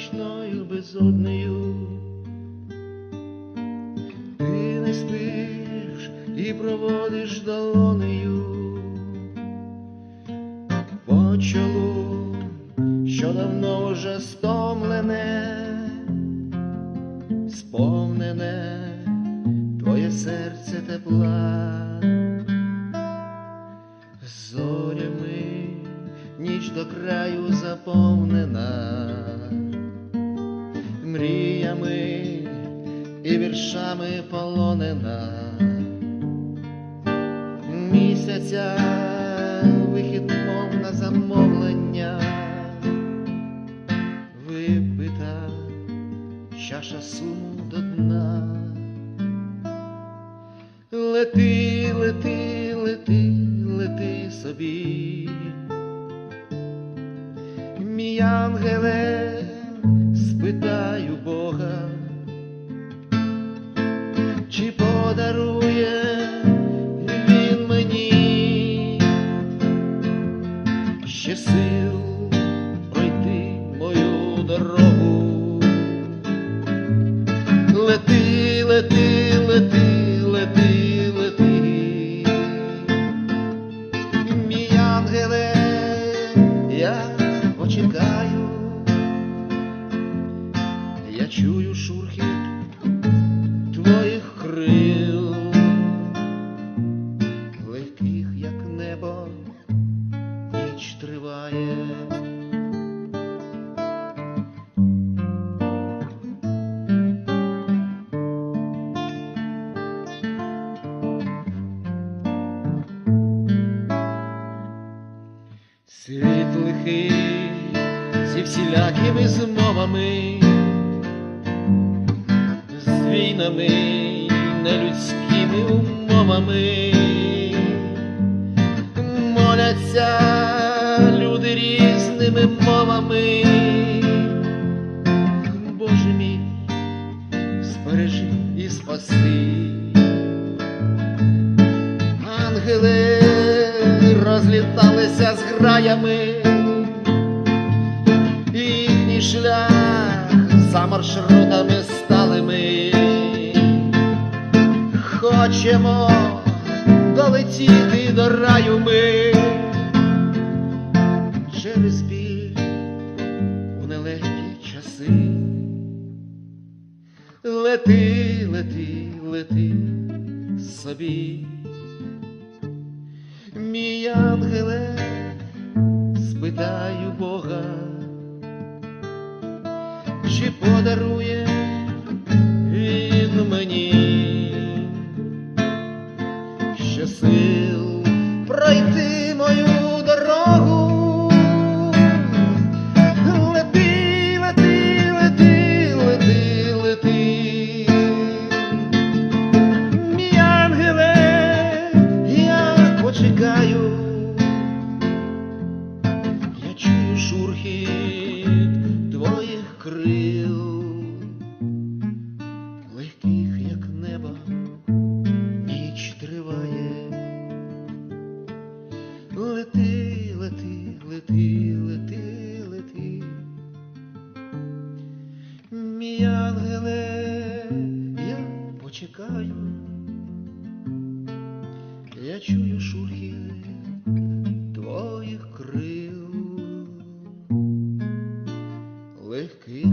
нічною безоднею. Ти не спиш і проводиш долонею. По чолу, що давно вже стомлене, сповнене твоє серце тепла, зорями ніч до краю заповнена, мріями і віршами полонена місяця вихід мов на замовлення, випита чаша суму до дна. Лети, лети, лети, лети собі, мій ангеле, спитаю Бога, чи подарує він мені ще сил пройти мою дорогу. Лети, лети, лети, лети, лети, мій ангеле, я почекаю, чую шурхіт твоїх крил, легких, як небо, ніч триває. Світ лихий зі всілякими змовами, війнами, й нелюдськими умовами, моляться люди різними мовами. Боже мій, збережи і спаси. Ангели розліталися з граями, їхній шлях за маршрутами долетіти до раю ми через біль у нелегкі часи. Лети, лети, лети собі. Мій ангеле, Лети, лети, лети, лети, лети. Мій ангеле, я почекаю. Я чую шурхіт твоїх крил, легких, як